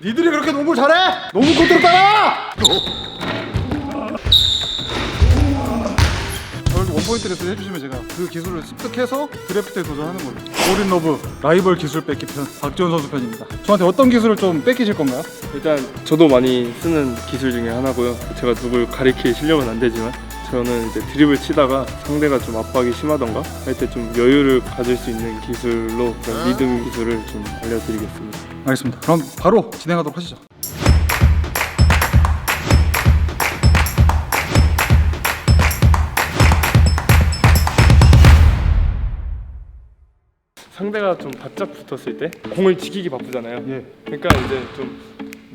니들이 그렇게 농구를 잘해? 농구 코트로 따라! 저를 원포인트 레슨 해주시면 제가 그 기술을 습득해서 드래프트에 도전하는 거예요. 올인 러브 라이벌 기술 뺏기 편 박지원 선수 편입니다. 저한테 어떤 기술을 좀 뺏기실 건가요? 일단 저도 많이 쓰는 기술 중에 하나고요. 제가 누굴 가리킬 실력은 안 되지만 저는 이제 드립을 치다가 상대가 좀 압박이 심하던가 할 때 좀 여유를 가질 수 있는 기술로 그런 리듬 기술을 좀 알려드리겠습니다. 알겠습니다. 그럼 바로 진행하도록 하시죠. 상대가 좀 바짝 붙었을 때 공을 지키기 바쁘잖아요. 예. 그러니까 이제 좀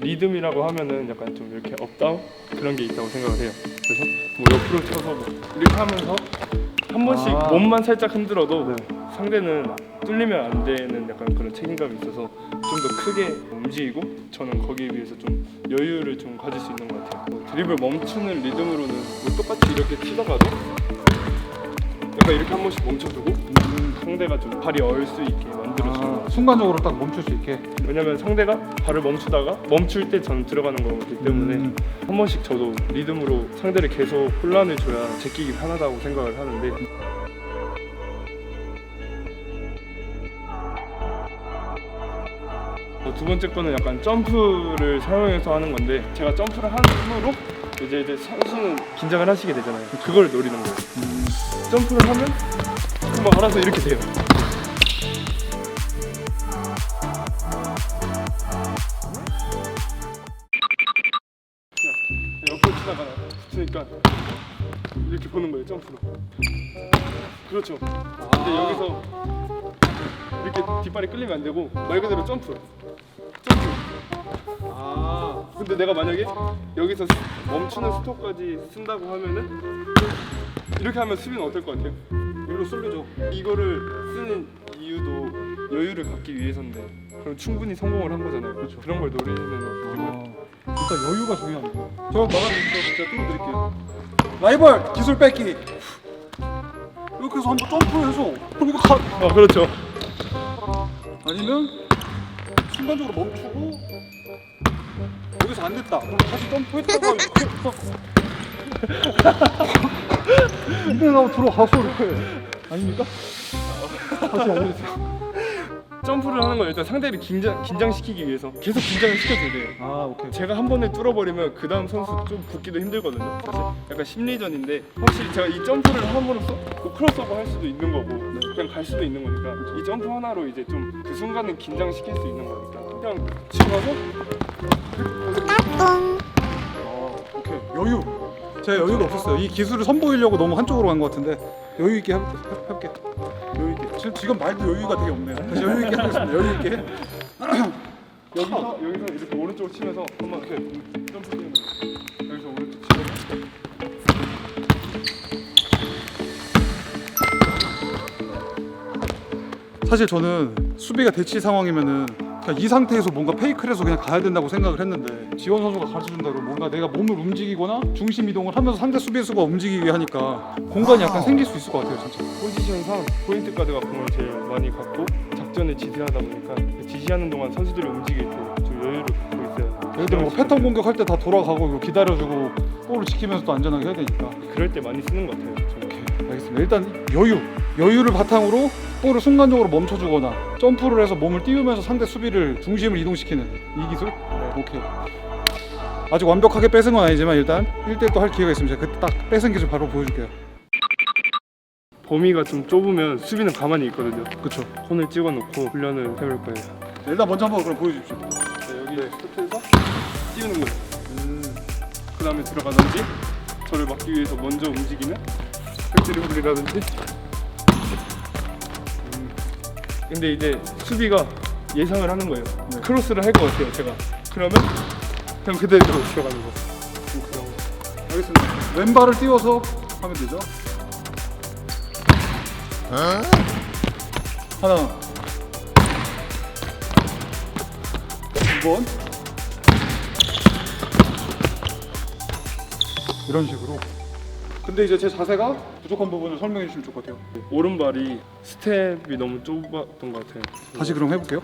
리듬이라고 하면은 약간 좀 이렇게 업다운 그런 게 있다고 생각을 해요. 그래서 뭐 옆으로 쳐서 뭐 이렇게 하면서 한 번씩 아. 몸만 살짝 흔들어도 네. 상대는 뚫리면 안 되는 약간 그런 책임감이 있어서 좀 더 크게 움직이고 저는 거기에 비해서 좀 여유를 좀 가질 수 있는 것 같아요. 뭐 드립을 멈추는 리듬으로는 뭐 똑같이 이렇게 치다가도 약간 이렇게 한 번씩 멈춰두고 상대가 좀 발이 얼 수 있게 만들어주는 것 아, 순간적으로 딱 멈출 수 있게. 왜냐면 상대가 발을 멈추다가 멈출 때 저는 들어가는 거기 때문에 음. 한 번씩 저도 리듬으로 상대를 계속 혼란을 줘야 제끼기 편하다고 생각을 하는데 어, 두 번째 거는 약간 점프를 사용해서 하는 건데 제가 점프를 함으로 이제 이제 선수는 긴장을 하시게 되잖아요. 그걸 노리는 거예요. 점프를 하면 금방 알아서 이렇게 돼요. 옆으로 치다가 붙으니까 이렇게 보는 거예요 점프로. 그렇죠. 근데 여기서 이렇게 뒷발이 끌리면 안 되고 말 그대로 점프 점프. 아, 근데 내가 만약에 여기서 스- 멈추는 스톱까지 쓴다고 하면은 이렇게 하면 수비는 어떨 것 같아요? 일로 쏠려죠. 이거를 쓰는 이유도 여유를 갖기 위해서인데 그럼 충분히 성공을 한 거잖아요 그렇죠. 그런 걸 노리는 거고 아, 일단 여유가 중요합니다. 저 막아주세요. 제가 뚫어 드릴게요. 라이벌 기술 뺏기. 이렇게 해서 한번 점프해서 그럼 이거 가. 아 그렇죠 아니면 순간적으로 멈추고 여기서 안 됐다. 그럼 다시 점프했다가 이렇게 이대로 들어가서 이렇게 아닙니까? 다시 알려주세요. 점프를 하는 건 일단 상대를 긴장, 긴장시키기 위해서 계속 긴장을 시켜줘야 돼요 아 오케이. 제가 한 번에 뚫어버리면 그 다음 선수 좀 붙기도 힘들거든요 사실 약간 심리전인데 확실히 제가 이 점프를 함으로써 뭐 크로스오버 할 수도 있는 거고 그냥 갈 수도 있는 거니까 이 점프 하나로 이제 좀 그 순간은 긴장시킬 수 있는 거니까 그냥 치고 가서 아, 오케이 여유. 제가 여유가 없었어요. 이 기술을 선보이려고 너무 한쪽으로 간 것 같은데 여유 있게 해볼게. 해볼게. 여유 있게. 지금 지금 말도 여유가 되게 없네요. 다시 여유 있게 하겠습니다. 여유 있게. 여기서 여기서 이렇게 오른쪽으로 치면서 한번 이렇게 점프 뛰는 여기서 오른쪽 치면서 사실 저는 수비가 대치 상황이면은 그냥 이 상태에서 뭔가 페이크를 해서 그냥 가야 된다고 생각을 했는데 지원 선수가 가르쳐준 대로 뭔가 내가 몸을 움직이거나 중심 이동을 하면서 상대 수비수가 움직이게 하니까 공간이 약간 생길 수 있을 것 같아요 진짜. 포지션상 포인트 가드가 공을 제일 많이 갖고 작전을 지시하다 보니까 그 지시하는 동안 선수들이 움직일 때 좀 여유를 갖고 있어야 예를 들어 뭐 패턴 공격할 때 다 돌아가고 이거 기다려주고 볼을 지키면서 또 안전하게 해야 되니까. 그럴 때 많이 쓰는 것 같아요. 저는. 알겠습니다. 일단 여유 여유를 바탕으로 볼을 순간적으로 멈춰주거나 점프를 해서 몸을 띄우면서 상대 수비를 중심을 이동시키는 이 기술 오케이 아직 완벽하게 뺏은 건 아니지만 일단 1대1 또할 기회가 있으면 제가 그때 딱 뺏은 기술 바로 보여줄게요 범위가 좀 좁으면 수비는 가만히 있거든요. 그쵸 손을 찍어놓고 훈련을 해볼 거예요. 일단 먼저 한번 그럼 보여주십시오 네, 여기 스톱해서 띄우는 거예요. 그 다음에 들어가든지 저를 막기 위해서 먼저 움직이면 백드리블이라든지 음. 근데 이제 수비가 예상을 하는 거예요. 네. 크로스를 할 것 같아요, 제가. 그러면 그냥 그대로 거. 알겠습니다 왼발을 띄워서 하면 되죠 하나 두 번 이런 식으로 근데 이제 제 자세가 부족한 부분을 설명해 주시면 좋을 것 같아요 오른발이 스텝이 너무 좁았던 것 같아요. 다시 그럼 해볼게요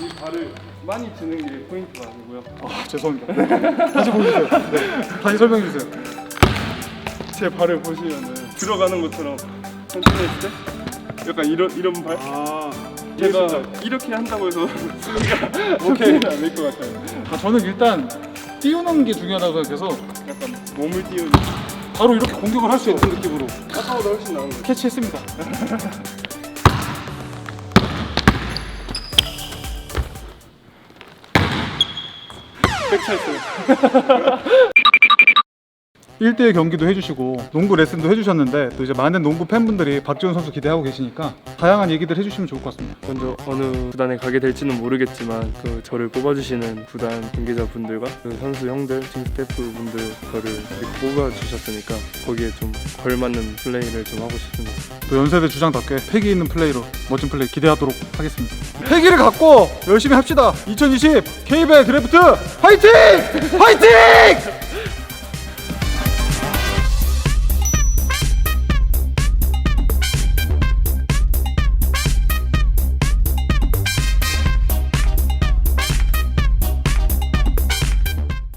이 발을 많이 드는 게 포인트가 아니고요. 아 죄송합니다. 다시 보여주세요. 네. 다시 설명해 주세요. 제 발을 보시면은 들어가는 것처럼 천천히 했을 때 약간 이런 이런 발. 아 제가 이렇게 한다고 해서 수비가 오케이 안될 것 같아요. 아, 저는 일단 띄우는 게 중요하다고 생각해서 약간 몸을 띄우는 바로 이렇게 공격을 할 수 있는 느낌으로 아까보다 훨씬 나은 것 같아요. 캐치했습니다. 백차했어요. 1대1 경기도 해주시고 농구 레슨도 해주셨는데 또 이제 많은 농구 팬분들이 박지훈 선수 기대하고 계시니까 다양한 얘기들 해주시면 좋을 것 같습니다. 먼저 어느 구단에 가게 될지는 모르겠지만 그 저를 뽑아주시는 구단 관계자분들과 그 선수 형들, 팀 스태프분들 저를 이렇게 뽑아주셨으니까 거기에 좀 걸맞는 플레이를 좀 하고 싶습니다. 또 연세대 주장답게 패기 있는 플레이로 멋진 플레이 기대하도록 하겠습니다. 패기를 갖고 열심히 합시다. 2020 KBL 드래프트 화이팅! 화이팅!